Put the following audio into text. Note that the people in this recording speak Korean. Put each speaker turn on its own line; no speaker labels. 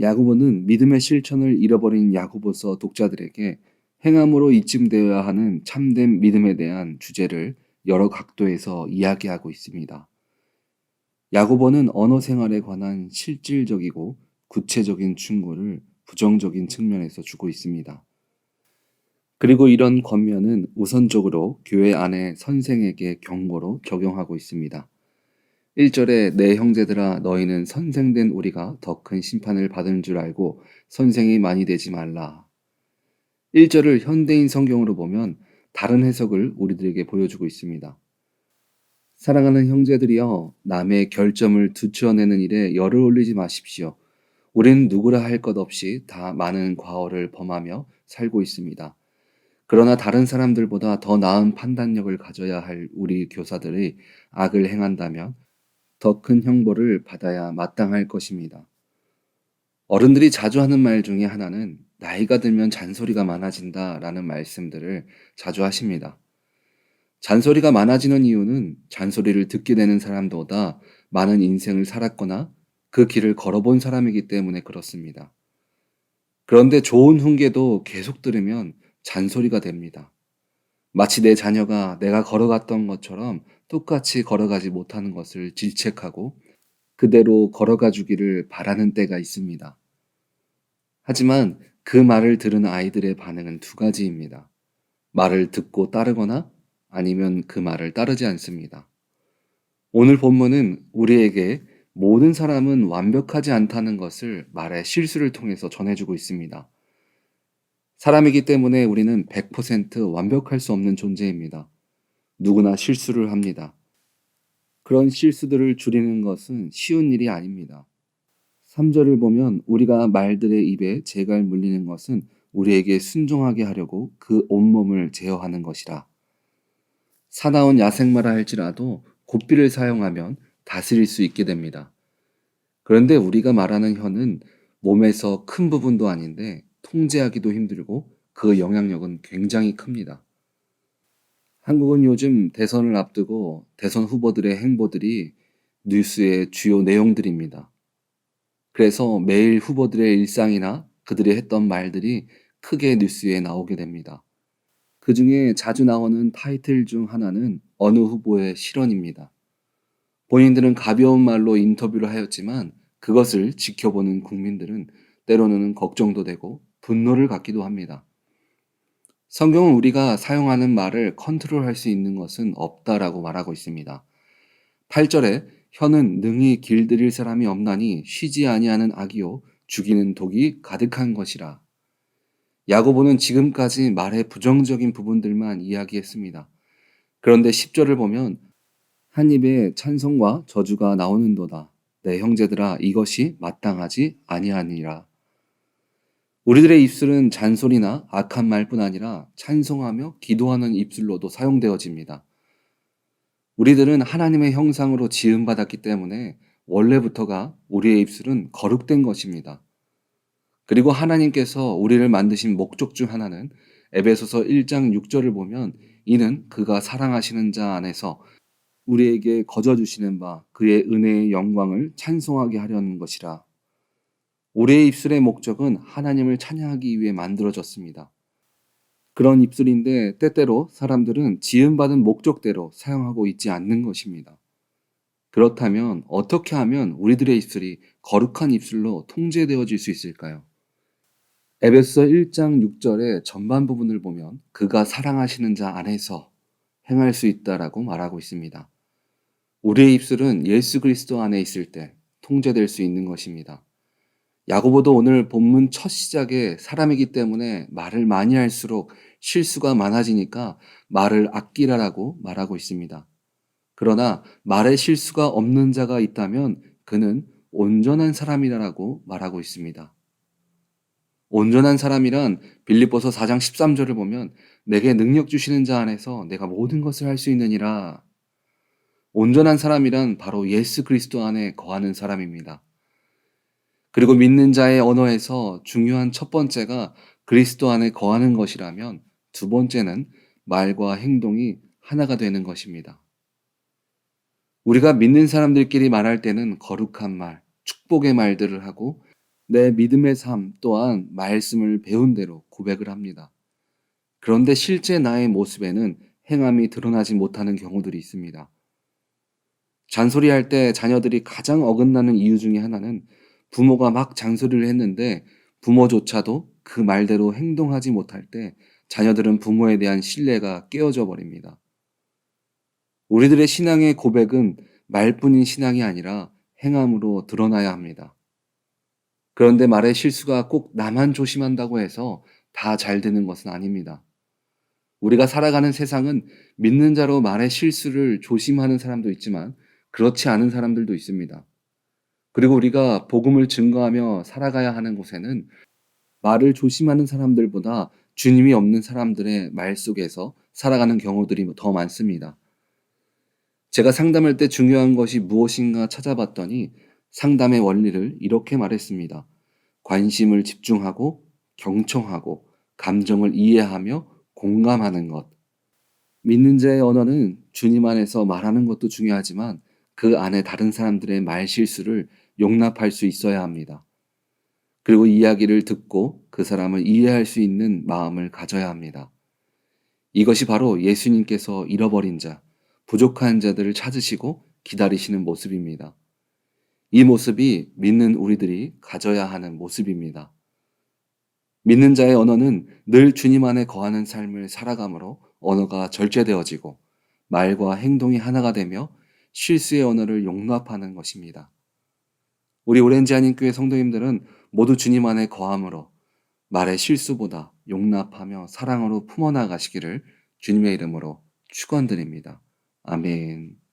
야고보는 믿음의 실천을 잃어버린 야고보서 독자들에게 행함으로 이쯤되어야 하는 참된 믿음에 대한 주제를 여러 각도에서 이야기하고 있습니다. 야고보는 언어 생활에 관한 실질적이고 구체적인 충고를 부정적인 측면에서 주고 있습니다. 그리고 이런 권면은 우선적으로 교회 안에 선생에게 경고로 적용하고 있습니다. 1절에 내 형제들아 너희는 선생된 우리가 더 큰 심판을 받은 줄 알고 선생이 많이 되지 말라. 1절을 현대인 성경으로 보면 다른 해석을 우리들에게 보여주고 있습니다. 사랑하는 형제들이여 남의 결점을 두추어내는 일에 열을 올리지 마십시오. 우리는 누구라 할 것 없이 다 많은 과오를 범하며 살고 있습니다. 그러나 다른 사람들보다 더 나은 판단력을 가져야 할 우리 교사들이 악을 행한다면 더 큰 형벌을 받아야 마땅할 것입니다. 어른들이 자주 하는 말 중에 하나는 나이가 들면 잔소리가 많아진다 라는 말씀들을 자주 하십니다. 잔소리가 많아지는 이유는 잔소리를 듣게 되는 사람보다 많은 인생을 살았거나 그 길을 걸어본 사람이기 때문에 그렇습니다. 그런데 좋은 훈계도 계속 들으면 잔소리가 됩니다. 마치 내 자녀가 내가 걸어갔던 것처럼 똑같이 걸어가지 못하는 것을 질책하고 그대로 걸어가 주기를 바라는 때가 있습니다. 하지만 그 말을 들은 아이들의 반응은 두 가지입니다. 말을 듣고 따르거나 아니면 그 말을 따르지 않습니다. 오늘 본문은 우리에게 모든 사람은 완벽하지 않다는 것을 말의 실수를 통해서 전해주고 있습니다. 사람이기 때문에 우리는 100% 완벽할 수 없는 존재입니다. 누구나 실수를 합니다. 그런 실수들을 줄이는 것은 쉬운 일이 아닙니다. 3절을 보면 우리가 말들의 입에 재갈 물리는 것은 우리에게 순종하게 하려고 그 온몸을 제어하는 것이라. 사나운 야생마라 할지라도 고삐를 사용하면 다스릴 수 있게 됩니다. 그런데 우리가 말하는 혀는 몸에서 큰 부분도 아닌데 통제하기도 힘들고 그 영향력은 굉장히 큽니다. 한국은 요즘 대선을 앞두고 대선 후보들의 행보들이 뉴스의 주요 내용들입니다. 그래서 매일 후보들의 일상이나 그들이 했던 말들이 크게 뉴스에 나오게 됩니다. 그 중에 자주 나오는 타이틀 중 하나는 어느 후보의 실언입니다. 본인들은 가벼운 말로 인터뷰를 하였지만 그것을 지켜보는 국민들은 때로는 걱정도 되고 분노를 갖기도 합니다. 성경은 우리가 사용하는 말을 컨트롤할 수 있는 것은 없다라고 말하고 있습니다. 8절에 혀는 능히 길들일 사람이 없나니 쉬지 아니하는 악이요 죽이는 독이 가득한 것이라. 야고보는 지금까지 말의 부정적인 부분들만 이야기했습니다. 그런데 10절을 보면 한 입에 찬송과 저주가 나오는도다. 내 형제들아 이것이 마땅하지 아니하니라. 우리들의 입술은 잔소리나 악한 말뿐 아니라 찬송하며 기도하는 입술로도 사용되어집니다. 우리들은 하나님의 형상으로 지음받았기 때문에 원래부터가 우리의 입술은 거룩된 것입니다. 그리고 하나님께서 우리를 만드신 목적 중 하나는 에베소서 1장 6절을 보면 이는 그가 사랑하시는 자 안에서 우리에게 거저 주시는 바 그의 은혜의 영광을 찬송하게 하려는 것이라. 우리의 입술의 목적은 하나님을 찬양하기 위해 만들어졌습니다. 그런 입술인데 때때로 사람들은 지음받은 목적대로 사용하고 있지 않는 것입니다. 그렇다면 어떻게 하면 우리들의 입술이 거룩한 입술로 통제되어질 수 있을까요? 에베소 1장 6절의 전반 부분을 보면 그가 사랑하시는 자 안에서 행할 수 있다라고 말하고 있습니다. 우리의 입술은 예수 그리스도 안에 있을 때 통제될 수 있는 것입니다. 야고보도 오늘 본문 첫 시작에 사람이기 때문에 말을 많이 할수록 실수가 많아지니까 말을 아끼라라고 말하고 있습니다. 그러나 말에 실수가 없는 자가 있다면 그는 온전한 사람이라고 말하고 있습니다. 온전한 사람이란 빌립보서 4장 13절을 보면 내게 능력 주시는 자 안에서 내가 모든 것을 할 수 있느니라. 온전한 사람이란 바로 예수 그리스도 안에 거하는 사람입니다. 그리고 믿는 자의 언어에서 중요한 첫 번째가 그리스도 안에 거하는 것이라면 두 번째는 말과 행동이 하나가 되는 것입니다. 우리가 믿는 사람들끼리 말할 때는 거룩한 말, 축복의 말들을 하고 내 믿음의 삶 또한 말씀을 배운 대로 고백을 합니다. 그런데 실제 나의 모습에는 행함이 드러나지 못하는 경우들이 있습니다. 잔소리할 때 자녀들이 가장 어긋나는 이유 중에 하나는 부모가 막 잔소리를 했는데 부모조차도 그 말대로 행동하지 못할 때 자녀들은 부모에 대한 신뢰가 깨어져 버립니다. 우리들의 신앙의 고백은 말뿐인 신앙이 아니라 행함으로 드러나야 합니다. 그런데 말의 실수가 꼭 나만 조심한다고 해서 다 잘 되는 것은 아닙니다. 우리가 살아가는 세상은 믿는 자로 말의 실수를 조심하는 사람도 있지만 그렇지 않은 사람들도 있습니다. 그리고 우리가 복음을 증거하며 살아가야 하는 곳에는 말을 조심하는 사람들보다 주님이 없는 사람들의 말 속에서 살아가는 경우들이 더 많습니다. 제가 상담할 때 중요한 것이 무엇인가 찾아봤더니 상담의 원리를 이렇게 말했습니다. 관심을 집중하고 경청하고 감정을 이해하며 공감하는 것. 믿는 자의 언어는 주님 안에서 말하는 것도 중요하지만 그 안에 다른 사람들의 말 실수를 용납할 수 있어야 합니다. 그리고 이야기를 듣고 그 사람을 이해할 수 있는 마음을 가져야 합니다. 이것이 바로 예수님께서 잃어버린 자, 부족한 자들을 찾으시고 기다리시는 모습입니다. 이 모습이 믿는 우리들이 가져야 하는 모습입니다. 믿는 자의 언어는 늘 주님 안에 거하는 삶을 살아감으로 언어가 절제되어지고 말과 행동이 하나가 되며 실수의 언어를 용납하는 것입니다. 우리 오렌지 한인 교회 성도님들은 모두 주님 안에 거함으로 말의 실수보다 용납하며 사랑으로 품어나가시기를 주님의 이름으로 축원드립니다. 아멘.